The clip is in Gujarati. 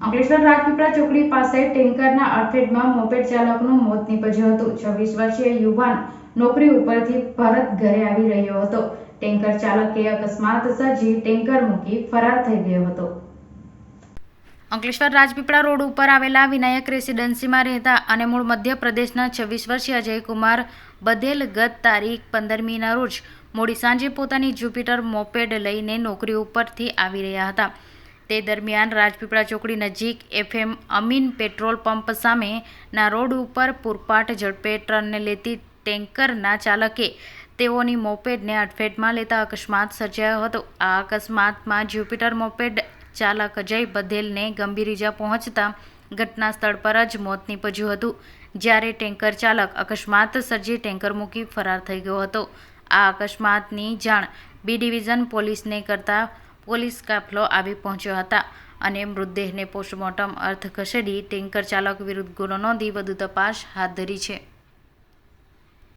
અંકલેશ્વર રાજપીપળા ચોકડી પાસે ટેન્કરના અડફેટમાં મોપેડ ચાલકનું મોત નીપજ્યું હતું. છવ્વીસ વર્ષીય યુવાન નોકરી ઉપરથી પરત ઘરે આવી રહ્યો હતો. ટેન્કર ચાલકે અકસ્માત સર્જી ટેન્કર મૂકી ફરાર થઈ ગયો હતો. અંકલેશ્વર રાજપીપળા રોડ ઉપર આવેલા વિનાયક રેસિડેન્સીમાં રહેતા અને મૂળ મધ્યપ્રદેશના છવ્વીસ વર્ષીય અજયકુમાર બધેલ ગત તારીખ પંદરમીના રોજ મોડી સાંજે પોતાની જુપિટર મોપેડ લઈને નોકરી ઉપરથી આવી રહ્યા હતા. તે દરમિયાન રાજપીપળા ચોકડી નજીક એફએમ અમીન પેટ્રોલ પંપ સામેના રોડ ઉપર પૂરપાટ ઝડપે ટ્રનને લેતી ટેન્કરના ચાલકે તેઓની મોપેડને અડફેટમાં લેતા અકસ્માત સર્જાયો હતો. આ અકસ્માતમાં જ્યુપિટર મોપેડ ચાલક અજય બધેલને ગંભીર ઇજા પહોંચતા ઘટના સ્થળ પર જ મોત નીપજ્યું હતું. જ્યારે ટેન્કર ચાલક અકસ્માત સર્જી ટેન્કર મૂકી ફરાર થઈ ગયો હતો. આ અકસ્માતની જાણ બી ડિવિઝન પોલીસને કરતા પોલીસ કાફલો આવી પહોંચ્યો હતા અને મૃતદેહને પોસ્ટમોર્ટમ અર્થ ખસેડી ટેન્કર ચાલક વિરુદ્ધ ગુનો નોંધી વધુ તપાસ હાથ ધરી છે.